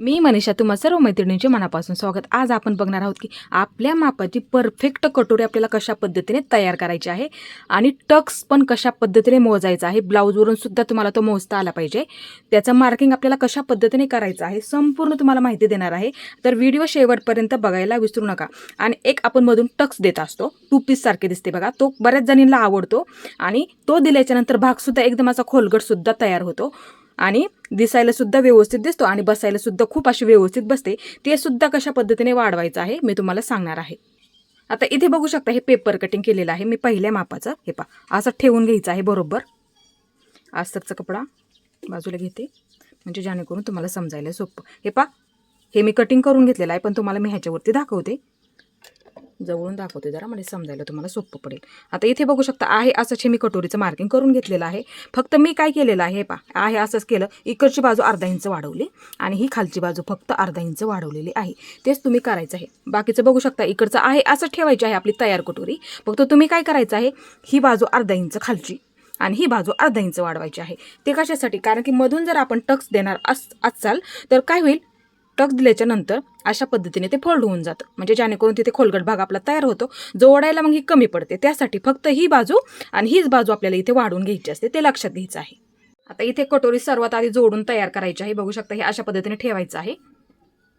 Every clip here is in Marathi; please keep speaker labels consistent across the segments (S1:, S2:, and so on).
S1: मी मनीषा तुम्हा सर्व मैत्रिणींचे मनापासून स्वागत. आज आपण बघणार आहोत की आपल्या मापाची परफेक्ट कटोरी आपल्याला कशा पद्धतीने तयार करायची आहे आणि टक्स पण कशा पद्धतीने मोजायचा आहे. ब्लाऊजवरून सुद्धा तुम्हाला तो मोजता आला पाहिजे. त्याचं मार्किंग आपल्याला कशा पद्धतीने करायचं आहे संपूर्ण तुम्हाला माहिती देणार आहे. तर व्हिडिओ शेवटपर्यंत बघायला विसरू नका. आणि एक आपण मधून टक्स देत असतो. टू पीस सारखे दिसते बघा. तो बऱ्याच जणींना आवडतो आणि तो दिल्याच्यानंतर भागसुद्धा एकदम असा खोलगटसुद्धा तयार होतो. आणि दिसायला सुद्धा व्यवस्थित दिसतो आणि बसायला सुद्धा खूप अशी व्यवस्थित बसते. ते सुद्धा कशा पद्धतीने वाढवायचं आहे मी तुम्हाला सांगणार आहे. आता इथे बघू शकता हे पेपर कटिंग केलेलं आहे. मी पहिल्या मापाचं हे पा असं ठेवून घ्यायचं आहे बरोबर. आस्तरचा कपडा बाजूला घेते. म्हणजे जेणेकरून तुम्हाला समजायला सोपं. हे पा हे मी कटिंग करून घेतलेलं आहे पण तुम्हाला मी ह्याच्यावरती दाखवते. जवळून दाखवते जरा म्हणजे समजायला तुम्हाला सोपं पडेल. आता इथे बघू शकता आहे असंच हे मी कटोरीचं मार्किंग करून घेतलेलं आहे. फक्त मी काय केलेलं आहे पा आहे असंच केलं इकडची बाजू अर्धा इंच वाढवली आणि ही खालची बाजू फक्त अर्धा इंच वाढवलेली आहे. तेच तुम्ही करायचं आहे. बाकीचं बघू शकता इकडचं आहे असं ठेवायची आहे आपली तयार कटोरी. फक्त तुम्ही काय करायचं आहे ही बाजू अर्धा इंच खालची आणि ही बाजू अर्धा इंच वाढवायची आहे. ते कशासाठी? कारण की मधून जर आपण टक्स देणार अस असाल तर काय होईल? टक्स दिल्याच्या नंतर अशा पद्धतीने ते फोल्ड होऊन जातं. म्हणजे जेणेकरून तिथे खोलगट भाग आपला तयार होतो. जो ओढायला मग ही कमी पडते. त्यासाठी फक्त ही बाजू आणि हीच बाजू आपल्याला इथे वाढवून घ्यायची असते ते लक्षात घ्यायचं आहे. आता इथे कटोरी सर्वात आधी जोडून तयार करायची आहे. बघू शकता हे अशा पद्धतीने ठेवायचं आहे.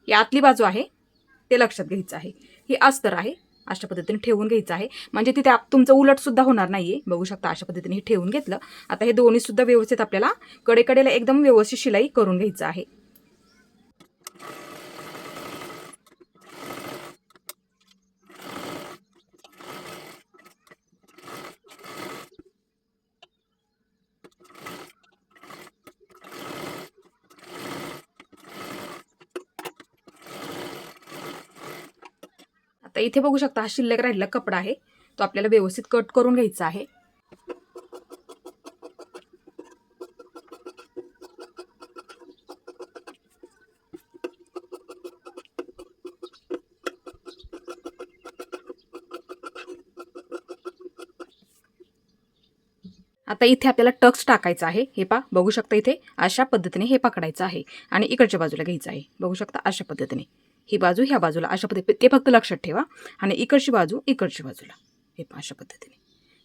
S1: ही आतली बाजू आहे ते लक्षात घ्यायचं आहे. ही अस्तर आहे अशा पद्धतीने ठेवून घ्यायचं आहे. म्हणजे तिथे आप तुमचं उलटसुद्धा होणार नाही आहे बघू शकता अशा पद्धतीने हे ठेवून घेतलं. आता हे दोन्हीसुद्धा व्यवस्थित आपल्याला कडेकडेला एकदम व्यवस्थित शिलाई करून घ्यायचं आहे. आता इथे बघू शकता हा शिल्लक राहिलेला कपडा आहे. तो आपल्याला व्यवस्थित कट करून घ्यायचा आहे. आता इथे आपल्याला टक्स टाकायचा आहे. हे पा बघू शकता इथे अशा पद्धतीने हे पकडायचं आहे आणि इकडच्या बाजूला घ्यायचं आहे. बघू शकता अशा पद्धतीने. ही बाजू ह्या बाजूला. अशा पद्धती ते फक्त लक्षात ठेवा. आणि इकडची बाजू इकडची बाजूला. हे अशा पद्धतीने.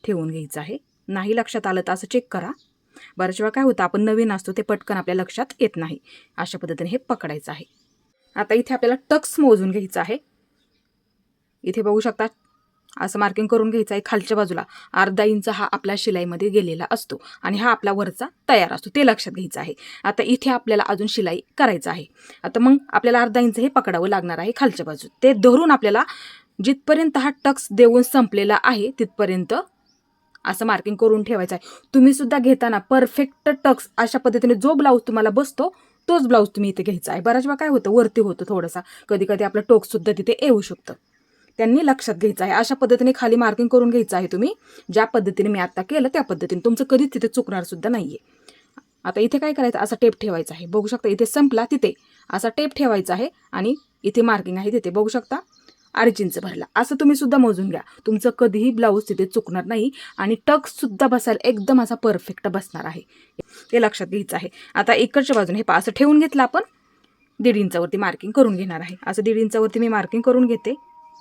S1: ठेवून घ्यायचं आहे. नाही लक्षात आलं तर असं चेक करा. बऱ्याच वेळा काय होतं आपण नवीन असतो ते पटकन आपल्या लक्षात येत नाही. अशा पद्धतीने हे पकडायचं आहे. आता इथे आपल्याला टक्स मोजून घ्यायचं आहे. इथे बघू शकता असं मार्किंग करून घ्यायचं आहे खालच्या बाजूला. अर्धा इंच हा आपल्या शिलाईमध्ये गेलेला असतो आणि हा आपला वरचा तयार असतो. ते लक्षात घ्यायचं आहे. आता इथे आपल्याला अजून शिलाई करायचं आहे. आता मग आपल्याला अर्धा इंच हे पकडावं लागणार आहे खालच्या बाजू ते धरून आपल्याला जिथपर्यंत हा टक्स देऊन संपलेला आहे तिथपर्यंत असं मार्किंग करून ठेवायचं आहे. तुम्ही सुद्धा घेताना परफेक्ट टक्स अशा पद्धतीने जो ब्लाऊज तुम्हाला बसतो तोच ब्लाऊज तुम्ही इथे घ्यायचा आहे. बऱ्याच वेळा काय होतं वरती होतं थोडासा. कधी कधी आपलं टोकसुद्धा तिथे येऊ शकतं. त्यांनी लक्षात घ्यायचं आहे. अशा पद्धतीने खाली मार्किंग करून घ्यायचं आहे तुम्ही. ज्या पद्धतीने मी आत्ता केलं त्या पद्धतीने तुमचं कधीच तिथे चुकणार सुद्धा नाहीये. आता इथे काय करायचं? असा टेप ठेवायचा आहे. बघू शकता इथे संपला तिथे. असा टेप ठेवायचा आहे आणि इथे मार्किंग आहे तिथे. बघू शकता? अडीच इंच भरला. असं तुम्ही सुद्धा मोजून घ्या. तुमचं कधीही ब्लाऊज तिथे चुकणार नाही आणि टक सुद्धा बसायला एकदम असा परफेक्ट बसणार आहे. ते लक्षात घ्यायचं आहे. आता इकडच्या बाजूने हे पा असं ठेवून घेतलं आपण दीड इंचावरती मार्किंग करून घेणार आहे. असं दीड इंचावरती मी मार्किंग करून घेते.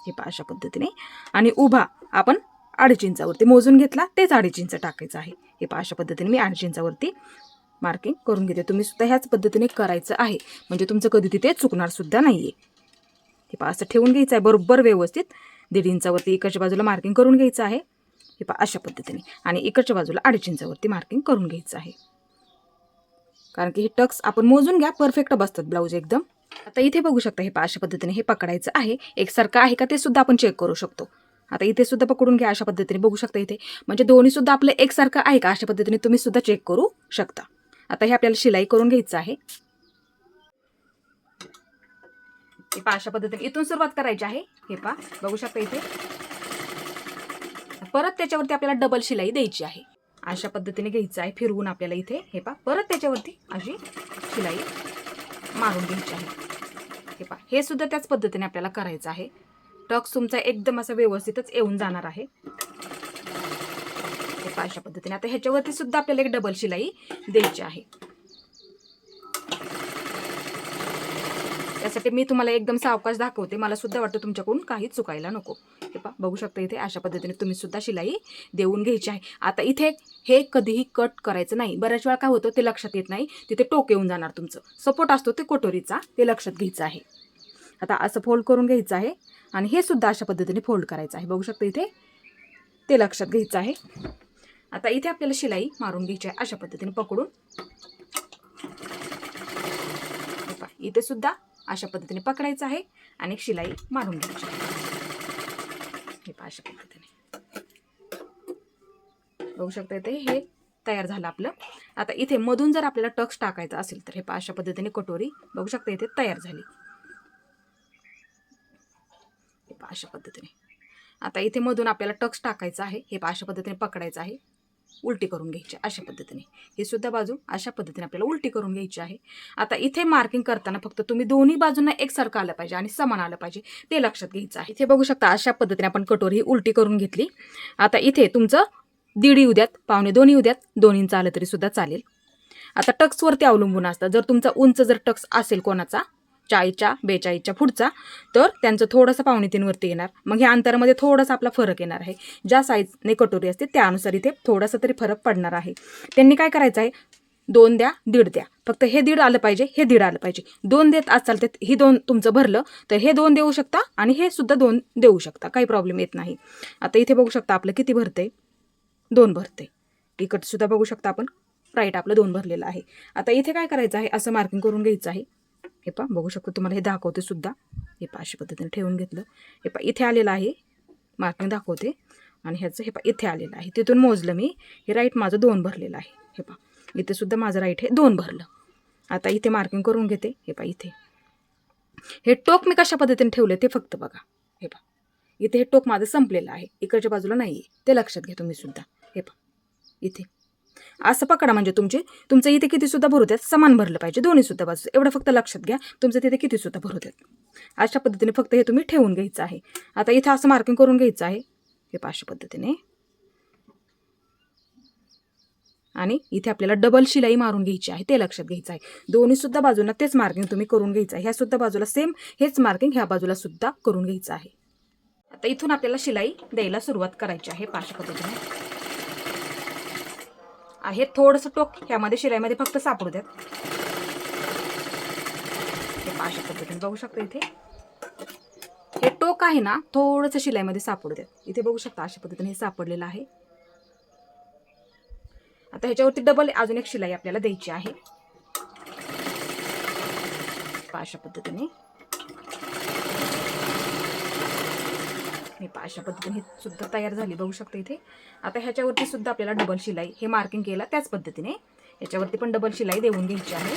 S1: हे पा अशा पद्धतीने. आणि उभा आपण अडीच इंचावरती मोजून घेतला तेच अडीच इंच टाकायचं आहे. हे पहा अशा पद्धतीने मी अडीच इंचावरती मार्किंग करून घेते. तुम्ही सुद्धा ह्याच पद्धतीने करायचं आहे. म्हणजे तुमचं कधी तिथे चुकणार सुद्धा नाही आहे हे पहा असं ठेवून घ्यायचं आहे बरोबर व्यवस्थित. दीड इंचावरती इकडच्या बाजूला मार्किंग करून घ्यायचं आहे. हे पा अशा पद्धतीने. आणि इकडच्या बाजूला अडीच इंचावरती मार्किंग करून घ्यायचं आहे. कारण की हे टक्स आपण मोजून घ्या परफेक्ट बसतात ब्लाऊज एकदम. आता इथे बघू शकता हे पा अशा पद्धतीने हे पकडायचं आहे. एकसारखं आहे का ते सुद्धा आपण चेक करू शकतो. आता इथे सुद्धा पकडून घ्या अशा पद्धतीने बघू शकता इथे. म्हणजे दोन्ही सुद्धा आपलं एकसारखं आहे का अशा पद्धतीने तुम्ही सुद्धा चेक करू शकता. आता हे आपल्याला शिलाई करून घ्यायचं आहे. हे पा अशा पद्धतीने इथून सुरुवात करायची आहे. हे पा बघू शकता इथे. परत त्याच्यावरती आपल्याला डबल शिलाई द्यायची आहे. अशा पद्धतीने घ्यायचं आहे फिरवून आपल्याला इथे. हे पा परत त्याच्यावरती अशी शिलाई. मारून घ्यायची आहे हे पा हे सुद्धा त्याच पद्धतीने आपल्याला करायचं आहे. टक्स तुमचा एकदम असा व्यवस्थितच येऊन जाणार आहे. हे अशा पद्धतीने. आता ह्याच्यावरती सुद्धा आपल्याला एक डबल शिलाई द्यायची आहे. त्यासाठी मी तुम्हाला एकदम सावकाश दाखवते. मला सुद्धा वाटतं तुमच्याकडून काहीच चुकायला नको. हे पहा बघू शकता इथे अशा पद्धतीने तुम्ही सुद्धा शिलाई देऊन घ्यायची आहे. आता इथे हे कधीही कट करायचं नाही. बऱ्याच वेळा काय होतं ते लक्षात येत नाही. तिथे टोक येऊन जाणार तुमचं. सपोर्ट असतो ते कटोरीचा ते लक्षात घ्यायचं आहे. आता असं फोल्ड करून घ्यायचं आहे आणि हे सुद्धा अशा पद्धतीने फोल्ड करायचं आहे. बघू शकता इथे? ते लक्षात घ्यायचं आहे. आता इथे आपल्याला शिलाई मारून घ्यायची आहे अशा पद्धतीने पकडून. इथे सुद्धा अशा पद्धतीने पकडायचं आहे आणि शिलाई मारून घ्यायची आहे. हे अशा पद्धतीने. बघू शकता इथे हे तयार झालं आपलं. आता इथे मधून जर आपल्याला टक्स टाकायचा असेल तर हे अशा पद्धतीने कटोरी बघू शकता इथे तयार झाली. हे अशा पद्धतीने. आता इथे मधून आपल्याला टक्स टाकायचा आहे हे पहा अशा पद्धतीने पकडायचं आहे उलटी करून घ्यायची अशा पद्धतीने. ही सुद्धा बाजू अशा पद्धतीने आपल्याला उलटी करून घ्यायची आहे. आता इथे मार्किंग करताना फक्त तुम्ही दोन्ही बाजूंना एकसारखं आलं पाहिजे आणि समान आलं पाहिजे ते लक्षात घ्यायचं आहे. इथे बघू शकता अशा पद्धतीने आपण कटोरी उलटी करून घेतली. आता इथे तुमचं दीड येऊ द्यात पावणे दोन येऊ द्यात दोन आलं तरी सुद्धा चालेल. आता टक्सवरती अवलंबून असतं. जर तुमचा उंच जर टक्स असेल कोणाचा चाळीसच्या बेचाळीसच्या पुढचा तर त्यांचं थोडंसं पावणे तीनवरती येणार. मग ह्या अंतरामध्ये थोडासा आपला फरक येणार आहे. ज्या साईजने कटोरी असते त्यानुसार इथे थोडासा तरी फरक पडणार आहे. त्यांनी काय करायचं आहे दोन द्या दीड द्या. फक्त हे दीड आलं पाहिजे हे दीड आलं पाहिजे. दोन देत असाल तर ही दोन तुमचं भरलं तर हे दोन देऊ शकता आणि हे सुद्धा दोन देऊ शकता. काही प्रॉब्लेम येत नाही. आता इथे बघू शकता आपलं किती भरते दोन भरते. इकडसुद्धा बघू शकता आपण. राईट आपलं दोन भरलेलं आहे. आता इथे काय करायचं आहे? असं मार्किंग करून घ्यायचं आहे. हे पा बघू शकतो तुम्हाला हे दाखवते सुद्धा. हे पा अशा पद्धतीने ठेवून घेतलं. हे पा इथे आलेलं आहे. मार्किंग दाखवते. आणि ह्याचं हे पा इथे आलेलं आहे. तिथून मोजलं मी. हे राईट माझं दोन भरलेलं आहे. हे पा इथे सुद्धा माझं राईट हे दोन भरलं. आता इथे मार्किंग करून घेते. हे पा इथे. हे टोक मी कशा पद्धतीने ठेवले ते फक्त बघा. हे पा इथे हे टोक माझं संपलेलं आहे. इकडच्या बाजूला नाही आहे ते लक्षात घ्या तुम्ही सुद्धा. हे पहा. इथे. असं पकडा म्हणजे तुमचे. तुमचं इथे किती सुद्धा भरू द्यात समान भरलं पाहिजे. दोन्हीसुद्धा बाजू एवढं फक्त लक्षात घ्या तुमचं तिथे कितीसुद्धा भरू द्यात. अशा पद्धतीने फक्त हे तुम्ही ठेवून घ्यायचं आहे. आता इथे असं मार्किंग करून घ्यायचं आहे. हे पहा अशा पद्धतीने. आणि इथे आपल्याला डबल शिलाई मारून घ्यायची आहे. ते लक्षात घ्यायचं आहे. दोन्हीसुद्धा बाजूला तेच मार्किंग तुम्ही करून घ्यायचं आहे. ह्यासुद्धा बाजूला सेम हेच मार्किंग ह्या बाजूला सुद्धा करून घ्यायचं आहे. आता इथून आपल्याला शिलाई द्यायला सुरुवात करायची आहे. पाशा पद्धतीने. आहे थोडंसं टोक ह्यामध्ये शिलाईमध्ये फक्त सापडू द्यात हे अशा पद्धतीने बघू शकता इथे. हे टोक आहे ना थोडंसं शिलाईमध्ये सापडू द्यात इथे बघू शकता अशा पद्धतीने हे सापडलेलं आहे. आता ह्याच्यावरती डबल अजून एक शिलाई आपल्याला द्यायची आहे. अशा पद्धतीने. हे पहा अशा पद्धतीने हे सुद्धा तयार झाली बघू शकता इथे. आता ह्याच्यावरती सुद्धा आपल्याला डबल शिलाई हे मार्किंग केलं त्याच पद्धतीने. याच्यावरती पण डबल शिलाई देऊन घ्यायची आहे.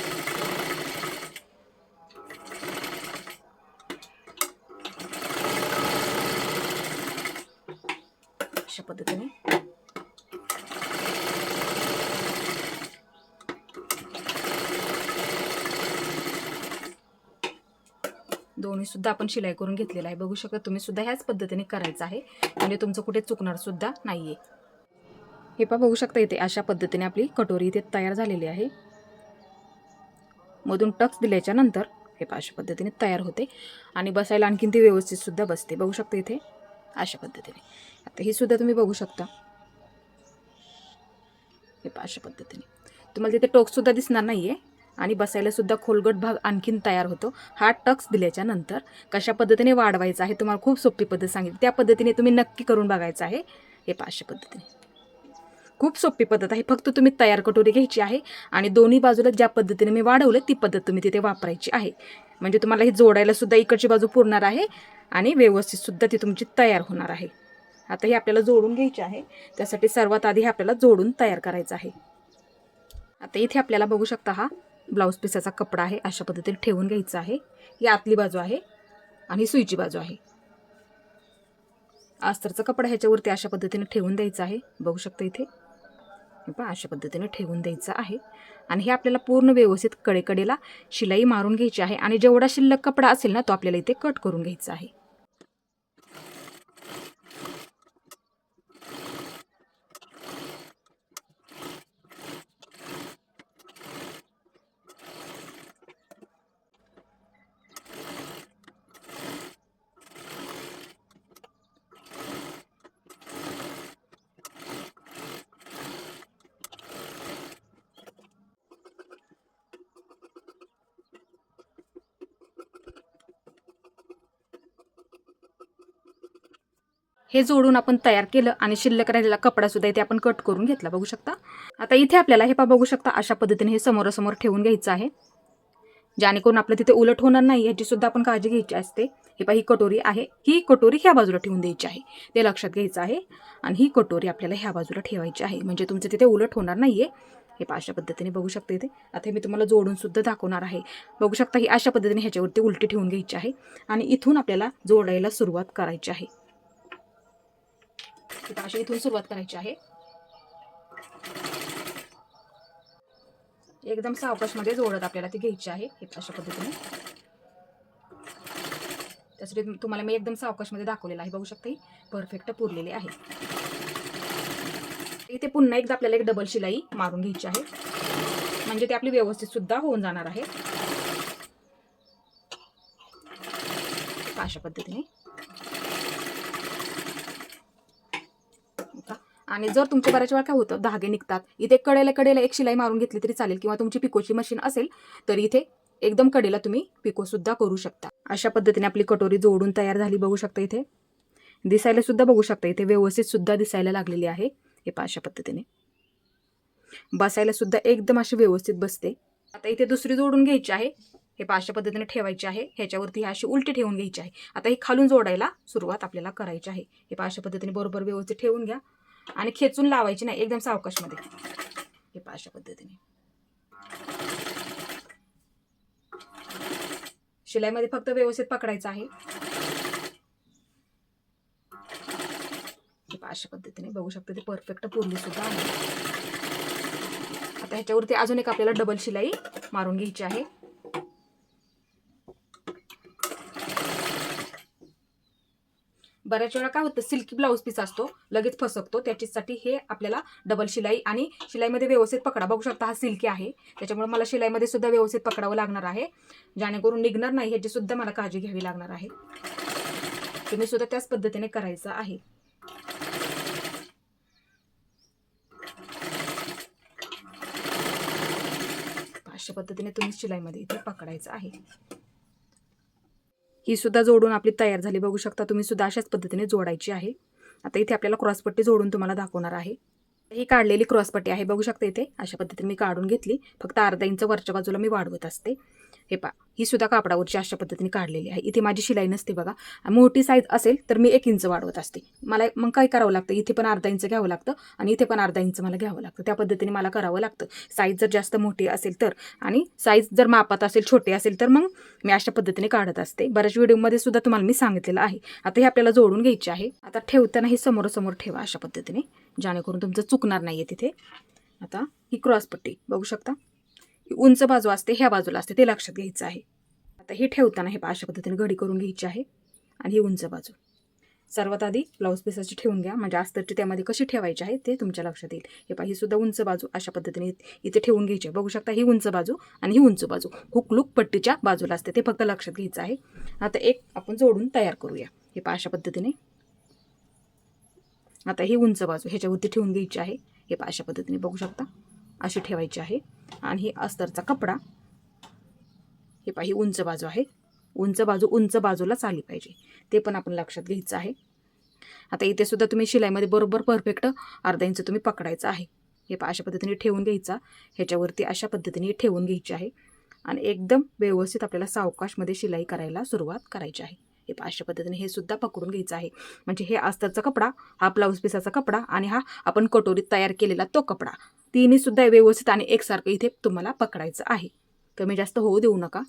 S1: अशा पद्धतीने. दोन्ही सुद्धा आपण शिलाई करून घेतलेला आहे. बघू शकता तुम्ही सुद्धा ह्याच पद्धतीने करायचं आहे. म्हणजे तुमचं कुठे चुकणार सुद्धा नाहीये. हे पहा बघू शकता इथे अशा पद्धतीने आपली कटोरी इथे तयार झालेली आहे. मधून टक्स दिल्याच्या नंतर हे पहा अशा पद्धतीने तयार होते. आणि बसायला आणखीन ती व्यवस्थित सुद्धा बसते. बघू शकता इथे अशा पद्धतीने. आता ही सुद्धा तुम्ही बघू शकता. हे पहा अशा पद्धतीने. तुम्हाला तिथे टोकसुद्धा दिसणार नाही आहे आणि बसायला सुद्धा खोलगट भाग आणखीन तयार होतो. हा टक्स दिल्याच्या नंतर कशा पद्धतीने वाढवायचा आहे तुम्हाला खूप सोपी पद्धत सांगितली. त्या पद्धतीने तुम्ही नक्की करून बघायचं आहे. हे पाचशे पद्धतीने. खूप सोपी पद्धत आहे. फक्त तुम्ही तयार कटोरी घ्यायची आहे आणि दोन्ही बाजूला ज्या पद्धतीने मी वाढवलं ती पद्धत तुम्ही तिथे वापरायची आहे. म्हणजे तुम्हाला हे जोडायला सुद्धा इकडची बाजू पुरणार आहे आणि व्यवस्थित सुद्धा ती तुमची तयार होणार आहे. आता हे आपल्याला जोडून घ्यायचे आहे. त्यासाठी सर्वात आधी हे आपल्याला जोडून तयार करायचं आहे. आता इथे आपल्याला बघू शकता हा ब्लाऊज पिसाचा कपडा आहे अशा पद्धतीने ठेवून घ्यायचा आहे. ही आतली बाजू आहे आणि सुईची बाजू आहे. अस्तरचा कपडा ह्याच्यावरती अशा पद्धतीने ठेवून द्यायचा आहे. बघू शकता इथे. पण अशा पद्धतीने ठेवून द्यायचं आहे. आणि हे आपल्याला पूर्ण व्यवस्थित कडेकडेला शिलाई मारून घ्यायची आहे. आणि जेवढा शिल्लक कपडा असेल ना तो आपल्याला इथे कट करून घ्यायचा आहे. हे जोडून आपण तयार केलं आणि शिल्लक राहिलेला कपडा सुद्धा इथे आपण कट करून घेतला बघू शकता. आता इथे आपल्याला हे पा बघू शकता अशा पद्धतीने हे समोरासमोर ठेवून घ्यायचं आहे. जेणेकरून आपलं तिथे उलट होणार नाही याची सुद्धा आपण काळजी घ्यायची असते. हे पहा ही कटोरी आहे. ही कटोरी ह्या बाजूला ठेवून द्यायची आहे. ते लक्षात घ्यायचं आहे. आणि ही कटोरी आपल्याला ह्या बाजूला ठेवायची आहे. म्हणजे तुमचं तिथे उलट होणार नाही आहे हे पहा अशा पद्धतीने बघू शकता इथे. आता हे मी तुम्हाला जोडून सुद्धा दाखवणार आहे. बघू शकता ही अशा पद्धतीने ह्याच्यावरती उलटी ठेवून घ्यायची आहे. आणि इथून आपल्याला जोडायला सुरुवात करायची आहे. तर अशी इथून सुरुवात करायची आहे. एकदम सावकाशमध्ये जोडत आपल्याला ती घ्यायची आहे अशा पद्धतीने. त्यासाठी तुम्हाला मी एकदम सावकाशमध्ये दाखवलेलं आहे बघू शकता ही परफेक्ट पुरलेली आहे. इथे पुन्हा एकदा आपल्याला एक डबल शिलाई मारून घ्यायची आहे. म्हणजे ती आपली व्यवस्थित सुद्धा होऊन जाणार आहे. अशा पद्धतीने आता आणि जर तुमच्या बऱ्याच वेळा काय होतं धागे निघतात. इथे कडेला कडेला एक शिलाई मारून घेतली तरी चालेल किंवा तुमची पिकोची मशीन असेल तर इथे एकदम कडेला तुम्ही पिको सुद्धा करू शकता. अशा पद्धतीने आपली कटोरी जोडून तयार झाली बघू शकता इथे. दिसायला सुद्धा बघू शकता इथे. व्यवस्थित सुद्धा दिसायला लागलेली आहे. हे पहा अशा पद्धतीने. बसायला सुद्धा एकदम अशी व्यवस्थित बसते. आता इथे दुसरी जोडून घ्यायची आहे. हे पहा अशा पद्धतीने ठेवायची आहे. ह्याच्यावरती ही अशी उलटी ठेवून घ्यायची आहे. आता ही खालून जोडायला सुरुवात आपल्याला करायची आहे. हे पहा अशा पद्धतीने बरोबर व्यवस्थित ठेवून घ्या. आणि खेचून लावायची नाही एकदम सावकाशमध्ये. हे अशा पद्धतीने. शिलाईमध्ये फक्त व्यवस्थित पकडायचं आहे. हे अशा पद्धतीने बघू शकते ती परफेक्ट पुरली सुद्धा आहे. आता ह्याच्यावरती अजून एक आपल्याला डबल शिलाई मारून घ्यायची आहे. बऱ्याच वेळा काय होतं सिल्की ब्लाऊज पीस असतो लगेच फसकतो. त्याच्यासाठी हे आपल्याला डबल शिलाई आणि शिलाईमध्ये व्यवस्थित पकडा. बघू शकता हा सिल्की आहे. त्याच्यामुळे मला शिलाईमध्ये सुद्धा व्यवस्थित पकडावं लागणार आहे. जेणेकरून निघणार नाही ह्याची सुद्धा मला काळजी घ्यावी लागणार आहे. तुम्ही सुद्धा त्याच पद्धतीने करायचं आहे. अशा पद्धतीने तुम्ही शिलाईमध्ये इथे पकडायचं आहे. ही सुद्धा जोडून आपली तयार झाली. बघू शकता तुम्ही सुद्धा अशाच पद्धतीने जोडायची आहे. आता इथे आपल्याला क्रॉसपट्टी जोडून तुम्हाला दाखवणार आहे. ही काढलेली क्रॉसपट्टी आहे. बघू शकता इथे अशा पद्धतीने मी काढून घेतली. फक्त अर्धा इंच वरच्या बाजूला मी वाढवत असते. हे पा ही सुद्धा कापडावरची अशा पद्धतीने काढलेली आहे. इथे माझी शिलाई नसते बघा. मोठी साईज असेल तर मी एक इंच वाढवत असते. मला मग काय करावं लागतं? इथे पण अर्धा इंच घ्यावं लागतं आणि इथे पण अर्धा इंच मला घ्यावं लागतं. त्या पद्धतीने मला करावं लागतं. साईज जर जास्त मोठी असेल तर. आणि साईज जर मापात असेल छोटे असेल तर मग मी अशा पद्धतीने काढत असते. बऱ्याच व्हिडिओमध्ये सुद्धा तुम्हाला मी सांगितलेलं आहे. आता हे आपल्याला जोडून घ्यायचे आहे. आता ठेवताना हे समोरासमोर ठेवा अशा पद्धतीने. जेणेकरून तुमचं चुकणार नाही आहे तिथे. आता ही क्रॉसपट्टी बघू शकता? उंच बाजू असते ह्या बाजूला असते ते लक्षात घ्यायचं आहे. आता हे ठेवताना हे अशा पद्धतीने घडी करून घ्यायची आहे आणि ही उंच बाजू. सर्वात आधी ब्लाऊज पीसाची ठेवून घ्या म्हणजे अस्तरची त्यामध्ये कशी ठेवायची आहे ते तुमच्या लक्षात येईल. हे पा ही सुद्धा उंच बाजू अशा पद्धतीने इथे ठेवून घ्यायची आहे. बघू शकता ही उंच बाजू आणि ही उंच बाजू. हुक लुक पट्टीच्या बाजूला असते ते फक्त लक्षात घ्यायचं आहे. आता एक आपण जोडून तयार करूया. हे पा अशा पद्धतीने. आता ही उंच बाजू ह्याच्यावरती ठेवून घ्यायची आहे. हे पा अशा पद्धतीने बघू शकता. अशी ठेवायची आहे. आणि हे अस्तरचा कपडा. हे पहा ही उंच बाजू आहे. उंच बाजू उंच बाजूलाच आली पाहिजे. ते पण आपण लक्षात घ्यायचं आहे. आता इथे सुद्धा तुम्ही शिलाईमध्ये बरोबर परफेक्ट अर्धा इंच तुम्ही पकडायचं आहे. हे पहा अशा पद्धतीने ठेवून घ्यायचा. ह्याच्यावरती अशा पद्धतीने ठेवून घ्यायची आहे. आणि एकदम व्यवस्थित आपल्याला सावकाशमध्ये शिलाई करायला सुरुवात करायची आहे. हे पहा अशा पद्धतीने हे सुद्धा पकडून घ्यायचं आहे. म्हणजे हे अस्तरचा कपडा हा ब्लाऊज पिसाचा कपडा आणि हा आपण कटोरीत तयार केलेला तो कपडा. तिन्ही सुद्धा व्यवस्थित आणि एकसारखं इथे तुम्हाला पकडायचं आहे. कमी जास्त होऊ देऊ नका.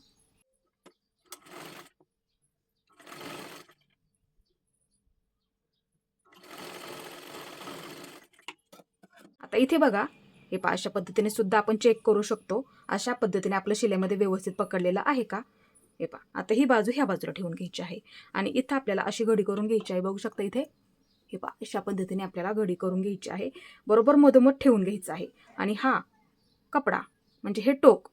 S1: आता इथे बघा हे पा अशा पद्धतीने सुद्धा आपण चेक करू शकतो. अशा पद्धतीने आपलं शिलेमध्ये व्यवस्थित पकडलेलं आहे का? हे पहा आता ही बाजू ह्या बाजूला ठेवून घ्यायची आहे. आणि इथं आपल्याला अशी घडी करून घ्यायची आहे. बघू शकता इथे. हे पा अशा पद्धतीने आपल्याला घडी करून घ्यायची आहे. बरोबर मधोमध ठेवून घ्यायचं आहे. आणि हा कपडा म्हणजे हे टोक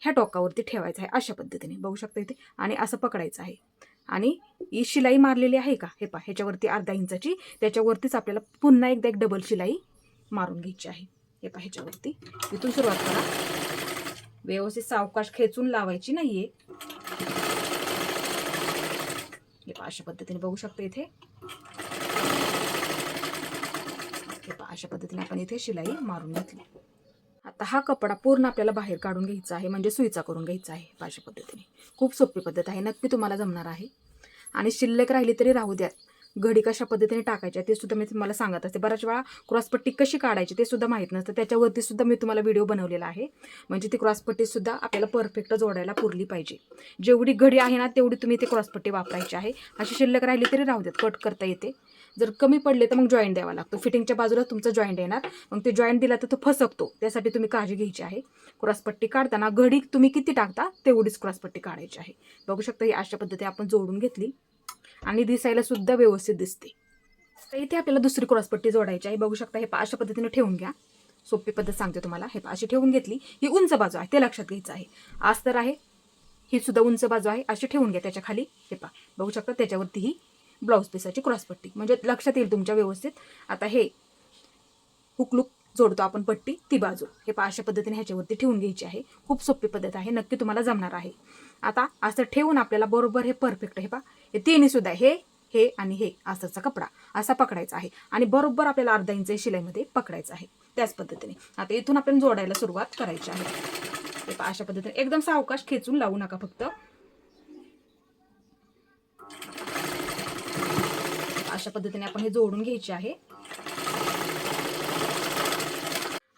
S1: ह्या टोकावरती ठेवायचं आहे अशा पद्धतीने. बघू शकता इथे. आणि असं पकडायचं आहे. आणि ही शिलाई मारलेली आहे का? हे पा ह्याच्यावरती अर्धा इंचाची त्याच्यावरतीच आपल्याला पुन्हा एकदा एक डबल शिलाई मारून घ्यायची आहे. हे पा ह्याच्यावरती. इथून सुरुवात करा. व्यवस्थित सावकाश खेचून लावायची नाहीये. हे अशा पद्धतीने बघू शकता इथे. अशा पद्धतीने आपण इथे शिलाई मारून घेतली. आता हा कपडा पूर्ण आपल्याला बाहेर काढून घ्यायचा आहे म्हणजे सुईचा करून घ्यायचा आहे अशा पद्धतीने. खूप सोपी पद्धत आहे नक्की तुम्हाला जमणार आहे. आणि शिल्लक राहिली तरी राहू द्या. घडी कशा पद्धतीने टाकायच्या ते सुद्धा मी तुम्हाला सांगत असते. बऱ्याच वेळा क्रॉसपट्टी कशी काढायची ते सुद्धा माहीत नसतं. त्याच्यावरती सुद्धा मी तुम्हाला व्हिडिओ बनवलेला आहे. म्हणजे ती क्रॉसपट्टीसुद्धा आपल्याला परफेक्ट जोडायला पुरली पाहिजे. जेवढी घडी आहे ना तेवढी तुम्ही ते क्रॉसपट्टी वापरायची आहे. अशी शिल्लक राहिली तरी राहू देत कट करता येते. जर कमी पडले तर मग जॉईंट द्यावा लागतो. फिटिंगच्या बाजूला तुमचा जॉईंट येणार. मग ते जॉईंट दिला तर तो फसकतो. त्यासाठी तुम्ही काळजी घ्यायची आहे. क्रॉसपट्टी काढताना घडी तुम्ही किती टाकता तेवढीच क्रॉसपट्टी काढायची आहे. बघू शकता ही अशा पद्धती आपण जोडून घेतली. आणि दिसायला सुद्धा व्यवस्थित दिसते. तर इथे आपल्याला दुसरी क्रॉसपट्टी जोडायची आहे. बघू शकता हे पा अशा पद्धतीने ठेवून घ्या. सोपी पद्धत सांगते तुम्हाला. हे अशी ठेवून घेतली. ही उंच बाजू आहे. ते लक्षात घ्यायचं आहे. अस्तर आहे. ही सुद्धा उंच बाजू आहे. अशी ठेवून घ्या त्याच्याखाली. हे पा बघू शकता त्याच्यावरती ही ब्लाऊज पिसाची क्रॉसपट्टी. म्हणजे लक्षात येईल तुमच्या व्यवस्थित. आता हे हुकलूक जोडतो आपण पट्टी ती बाजू. हे अशा पद्धतीने ह्याच्यावरती ठेवून घ्यायची आहे. खूप सोपी पद्धत आहे. नक्की तुम्हाला जमणार आहे. आता असं ठेवून आपल्याला बरोबर हे परफेक्ट हे पा हे तिन्ही सुद्धा हे हे आणि हे असाचा कपडा असा पकडायचा आहे. आणि बरोबर आपल्याला अर्धा इंच शिलाईमध्ये पकडायचं आहे. त्याच पद्धतीने. आता इथून आपण जोडायला सुरुवात करायची आहे. अशा पद्धतीने. एकदम सावकाश खेचून लावू नका फक्त. अशा पद्धतीने आपण हे जोडून घ्यायचे आहे.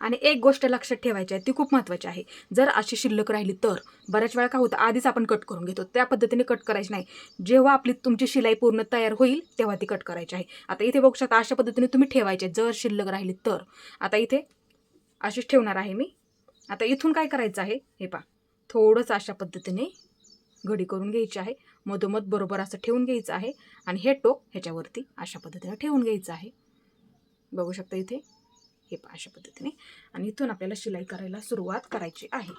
S1: आणि एक गोष्ट लक्षात ठेवायची आहे ती खूप महत्त्वाची आहे. जर अशी शिल्लक राहिली तर बऱ्याच वेळा काय होतं आधीच आपण कट करून घेतो. त्या पद्धतीने कट करायची नाही. जेव्हा आपली तुमची शिलाई पूर्ण तयार होईल तेव्हा ती कट करायची आहे. आता इथे बघू शकता अशा पद्धतीने तुम्ही ठेवायचे. जर शिल्लक राहिली तर. आता इथे अशीच ठेवणार आहे मी. आता इथून काय करायचं आहे? हे पा थोडंसं अशा पद्धतीने घडी करून घ्यायची आहे. मधोमध बरोबर असं ठेवून घ्यायचं आहे आणि हे टोक ह्याच्यावरती अशा पद्धतीने ठेवून घ्यायचं आहे. बघू शकता इथे? हे अशा पद्धतीने. आणि इथून आपल्याला शिलाई करायला सुरुवात करायची आहे.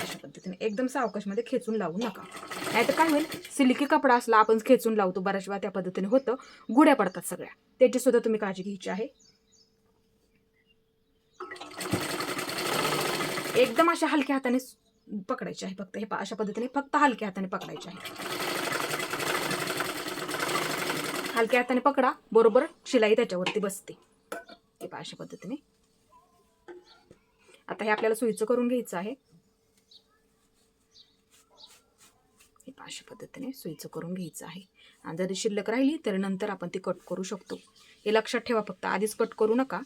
S1: अशा पद्धतीने. एकदम सावकाशमध्ये खेचून लावू नका. नाही तर काय होईल? सिल्की कपडा असला आपण खेचून लावतो. बऱ्याच वेळा त्या पद्धतीने होतं. गुड्या पडतात सगळ्या. त्याची सुद्धा तुम्ही काळजी घ्यायची आहे. एकदम अशा हलक्या हाताने पकडायचे आहे फक्त. हे अशा पद्धतीने फक्त हलक्या हाताने पकडायचे आहे. हलक्या हाताने पकडा बरोबर शिलाई त्याच्यावरती बसते. हे पहा अशा पद्धतीने. आता हे आपल्याला सुईचं करून घ्यायचं आहे. हे पहा अशा पद्धतीने सुईचं करून घ्यायचं आहे. आणि जरी शिल्लक राहिली तर नंतर आपण ती कट करू शकतो. हे लक्षात ठेवा फक्त आधीच कट करू नका.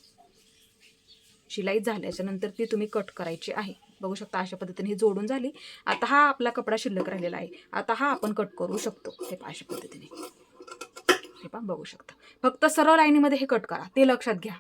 S1: शिलाई झाल्याच्यानंतर ती तुम्ही कट करायची आहे. बघू शकता अशा पद्धतीने ही जोडून झाली. आता हा आपला कपडा शिल्लक राहिलेला आहे. आता हा आपण कट करू शकतो. हे पहा अशा पद्धतीने. हे पहा बघू शकता. फक्त सरळ लाईनीमध्ये हे कट करा. ते लक्षात घ्या.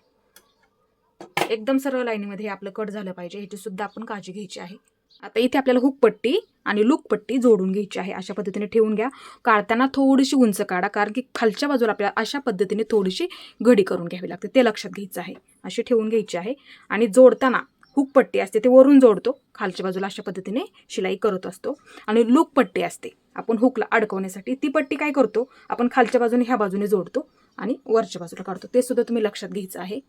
S1: एकदम सरळ लाईनीमध्ये हे आपलं कट झालं पाहिजे. ह्याची सुद्धा आपण काळजी घ्यायची आहे. आता इथे आपल्याला हुक पट्टी आणि लुकपट्टी जोडून घ्यायची आहे. अशा पद्धतीने ठेवून घ्या. काढताना थोडीशी उंच काढा. कारण की खालच्या बाजूला आपल्याला अशा पद्धतीने थोडीशी घडी करून घ्यावी लागते. ते लक्षात घ्यायचं आहे. अशी ठेवून घ्यायची आहे. आणि जोडताना हुकपट्टी असते ते वरून जोडतो. खालच्या बाजूला अशा पद्धतीने शिलाई करत असतो. आणि लूक पट्टी असते. आपण हुकला अडकवण्यासाठी ती पट्टी काय करतो? आपण खालच्या बाजूने ह्या बाजूने जोडतो आणि वरच्या बाजूला काढतो. ते सुद्धा तुम्ही लक्षात घ्यायचं आहे.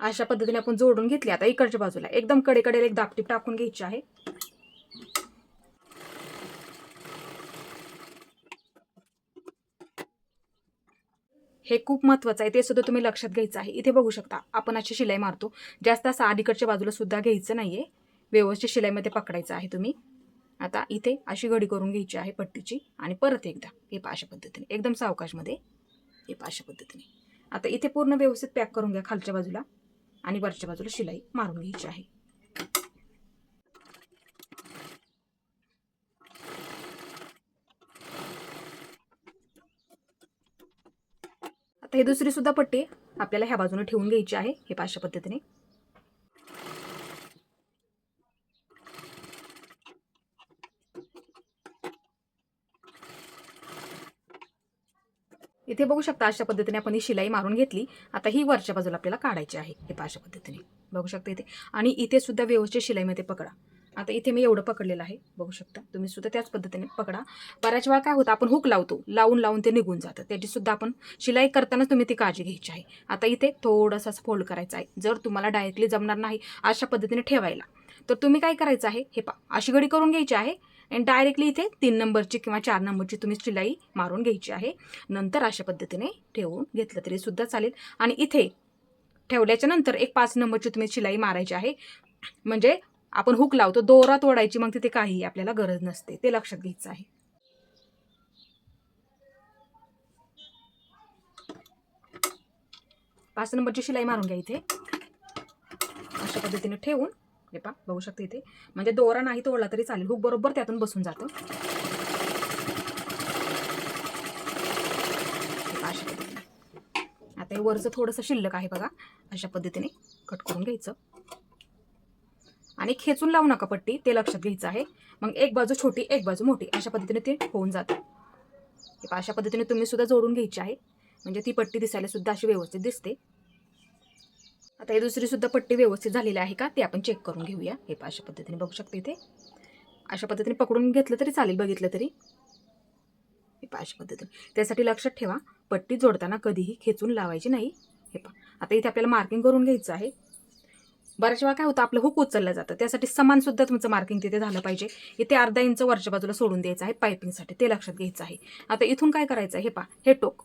S1: अशा पद्धतीने आपण जोडून घेतली. आता इकडच्या बाजूला. एकदम कडेकडे एक दापटीप टाकून घ्यायची आहे. हे खूप महत्त्वाचं आहे. ते सुद्धा तुम्ही लक्षात घ्यायचं आहे. इथे बघू शकता आपण अशी शिलाई मारतो. जास्त असं अलीकडच्या बाजूला सुद्धा घ्यायचं नाही आहे व्यवस्थित शिलाईमध्ये पकडायचं आहे तुम्ही. आता इथे अशी घडी करून घ्यायची आहे पट्टीची आणि परत एकदा हे पाशा अशा पद्धतीने एकदम सावकाशमध्ये हे पाशा अशा पद्धतीने. आता इथे पूर्ण व्यवस्थित पॅक करून घ्या खालच्या बाजूला आणि वरच्या बाजूला शिलाई मारून घ्यायची आहे. आता ही दुसरी सुद्धा पट्टी आपल्याला ह्या बाजूने ठेवून घ्यायची आहे हे पाचशा पद्धतीने. इथे बघू शकता अशा पद्धतीने आपण ही शिलाई मारून घेतली. आता ही वरच्या बाजूला आपल्याला काढायची आहे हे पाशा पद्धतीने. बघू शकता इथे. आणि इथे सुद्धा व्यवस्थित शिलाईमध्ये पकडा. आता इथे मी एवढं पकडलेलं आहे बघू शकता. तुम्ही सुद्धा त्याच पद्धतीने पकडा. बऱ्याच वेळा काय होतं आपण हुक लावतो. लावून लावून ते निघून जातं. त्याची सुद्धा आपण शिलाई करतानाच तुम्ही ती काळजी घ्यायची आहे. आता इथे थोडंसं फोल्ड करायचं आहे. जर तुम्हाला डायरेक्टली जमणार नाही अशा पद्धतीने ठेवायला तर तुम्ही काय करायचं आहे हे पा अशी घडी करून घ्यायची आहे आणि डायरेक्टली इथे तीन नंबरची किंवा चार नंबरची तुम्ही शिलाई मारून घ्यायची आहे. नंतर अशा पद्धतीने ठेवून घेतलं तरी सुद्धा चालेल. आणि इथे ठेवल्याच्या नंतर एक पाच नंबरची तुम्ही शिलाई मारायची आहे. म्हणजे आपण हुक लावतो दोरा तोडायची मग तिथे काहीही आपल्याला गरज नसते. ते लक्षात घ्यायचं आहे. पाच नंबरची शिलाई मारून घ्या इथे. अशा पद्धतीने ठेवून हे पा बघू शकते इथे. म्हणजे दोरा नाही तोडला तरी चालेल. हुक बरोबर त्यातून बसून जातं. अशा आता हे वरचं थोडंसं शिल्लक आहे बघा. अशा पद्धतीने कट करून घ्यायचं. आणि खेचून लावू नका पट्टी ते लक्षात घ्यायचं आहे. मग एक बाजू छोटी एक बाजू मोठी अशा पद्धतीने ते होऊन जातं. हे अशा पद्धतीने तुम्ही सुद्धा जोडून घ्यायची आहे. म्हणजे ती पट्टी दिसायला सुद्धा अशी व्यवस्थित दिसते. आता ही दुसरी सुद्धा पट्टी व्यवस्थित झालेली आहे का ते आपण चेक करून घेऊया. हे पहा अशा पद्धतीने बघू शकते इथे. अशा पद्धतीने पकडून घेतलं तरी चालेल बघितलं तरी. हे पहा अशा पद्धतीने. त्यासाठी लक्षात ठेवा पट्टी जोडताना कधीही खेचून लावायची नाही. हे पहा. आता इथे आपल्याला मार्किंग करून घ्यायचं आहे. बऱ्याच वेळा काय होतं आपलं हुक उचललं जातं. त्यासाठी समान सुद्धा तुमचं मार्किंग तिथे झालं पाहिजे. इथे अर्धा इंच वरच्या बाजूला सोडून द्यायचं आहे पायपिंगसाठी ते लक्षात घ्यायचं आहे. आता इथून काय करायचं आहे हे पा हे टोक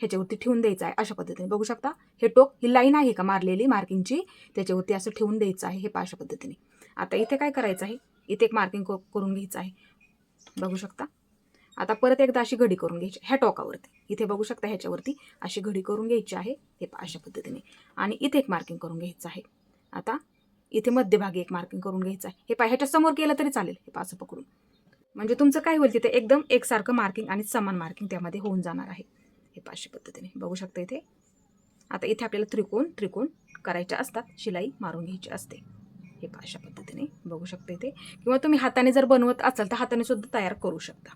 S1: ह्याच्यावरती ठेवून द्यायचं आहे अशा पद्धतीने. बघू शकता हे टोक ही लाईन आहे का मारलेली मार्किंगची त्याच्यावरती असं ठेवून द्यायचं आहे हे पा अशा पद्धतीने. आता इथे काय करायचं आहे? इथे एक मार्किंग करून घ्यायचं आहे. बघू शकता. आता परत एकदा अशी घडी करून घ्यायची. ह्या टोकावरती. इथे बघू शकता ह्याच्यावरती अशी घडी करून घ्यायची आहे. हे पा अशा पद्धतीने. आणि इथे एक मार्किंग करून घ्यायचं आहे. आता इथे मध्यभागी एक मार्किंग करून घ्यायचं आहे. हे पहा ह्याच्या समोर केलं तरी चालेल हे पाच पकडून. म्हणजे तुमचं काय होईल तिथे एकदम एकसारखं मार्किंग आणि समान मार्किंग त्यामध्ये होऊन जाणार आहे. हे पाचशे पद्धतीने. बघू शकता इथे. आता इथे आपल्याला त्रिकोण त्रिकोण करायच्या असतात. शिलाई मारून घ्यायची असते. हे पाचशा पद्धतीने. बघू शकता इथे. किंवा तुम्ही हाताने जर बनवत असाल तर हाताने सुद्धा तयार करू शकता.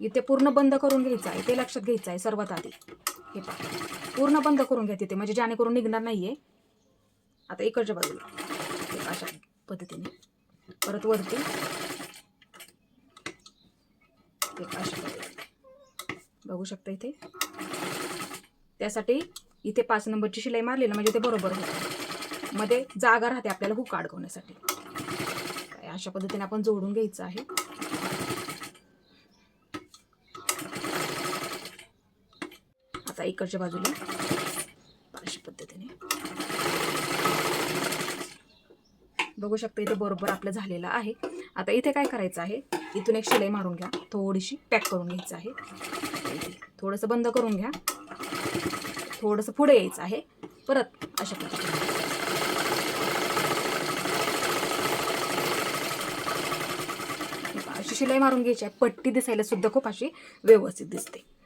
S1: इथे पूर्ण बंद करून घ्यायचं आहे. ते लक्षात घ्यायचं आहे सर्वात आधी. हे पहा. पूर्ण बंद करून घ्या तिथे म्हणजे जेणेकरून निघणार नाही आहे आता इकडच्या बाजूला. अशा पद्धतीने. परत वरती. अशा बघू शकता इथे. त्यासाठी इथे पाच नंबरची शिलाई मारली ना म्हणजे ते बरोबर होतं. मध्ये जागा राहते आपल्याला हुक अडकवण्यासाठी. अशा पद्धतीने आपण जोडून घ्यायचं आहे. इकडच्या बाजूला. अशा पद्धतीने. बघू शकता इथे बरोबर आपलं झालेलं आहे. आता इथे काय करायचं आहे? इथून एक शिलाई मारून घ्या. थोडीशी पॅक करून घ्यायचं आहे. थोडंसं बंद करून घ्या. थोडंसं पुढे यायचं आहे. परत अशा पद्धतीने. अशी शिलाई मारून घ्यायची आहे. पट्टी दिसायला सुद्धा खूप अशी व्यवस्थित दिसते.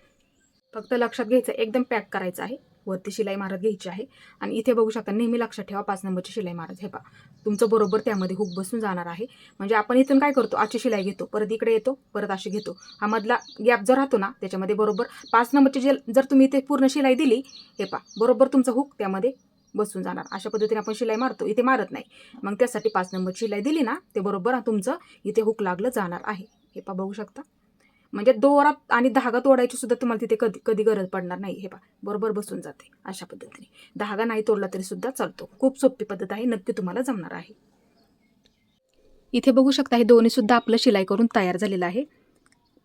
S1: फक्त लक्षात घ्यायचं एकदम पॅक करायचं आहे. वरती शिलाई मारत घ्यायची आहे. आणि इथे बघू शकता नेहमी लक्षात ठेवा पाच नंबरची शिलाई मारत. हे पा तुमचं बरोबर त्यामध्ये हुक बसून जाणार आहे. म्हणजे आपण इथून काय करतो? आजची शिलाई घेतो परत इकडे येतो परत अशी घेतो. हा मधला गॅप जर राहतो ना त्याच्यामध्ये बरोबर पाच नंबरची जे जर तुम्ही इथे पूर्ण शिलाई दिली हे पा बरोबर तुमचा हुक त्यामध्ये बसून जाणार. अशा पद्धतीने आपण शिलाई मारतो. इथे मारत नाही. मग त्यासाठी पाच नंबर शिलाई दिली ना ते बरोबर तुमचं इथे हुक लागलं जाणार आहे. हे पा बघू शकता. म्हणजे दोरा आणि धागा तोडायची सुद्धा तुम्हाला तिथे कधी कधी गरज पडणार नाही. हे पा बरोबर बसून जाते अशा पद्धतीने. धागा नाही तोडला तरी सुद्धा चालतो. खूप सोपी पद्धत आहे नक्की तुम्हाला जमणार आहे. इथे बघू शकता हे दोन्ही सुद्धा आपलं शिलाई करून तयार झालेलं आहे.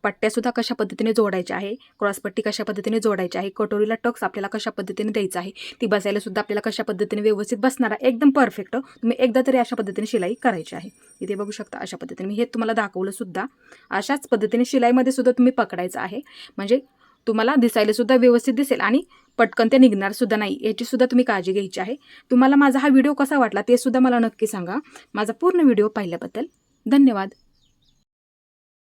S1: पट्ट्यासुद्धा कशा पद्धतीने जोडायच्या आहे? क्रॉसपट्टी कशा पद्धतीने जोडायची आहे? कटोरीला टक्स आपल्याला कशा पद्धतीने द्यायचा आहे? ती बसायला सुद्धा आपल्याला कशा पद्धतीने व्यवस्थित बसणार आहे? एकदम परफेक्ट तुम्ही एकदा तरी अशा पद्धतीने शिलाई करायची आहे. इथे बघू शकता अशा पद्धतीने. मी हे तुम्हाला दाखवलं सुद्धा. अशाच पद्धतीने शिलाईमध्ये सुद्धा तुम्ही पकडायचं आहे. म्हणजे तुम्हाला दिसायला सुद्धा व्यवस्थित दिसेल आणि पटकन ते निघणार सुद्धा नाही. याची सुद्धा तुम्ही काळजी घ्यायची आहे. तुम्हाला माझा हा व्हिडिओ कसा वाटला ते सुद्धा मला नक्की सांगा. माझा पूर्ण व्हिडिओ पाहिल्याबद्दल धन्यवाद.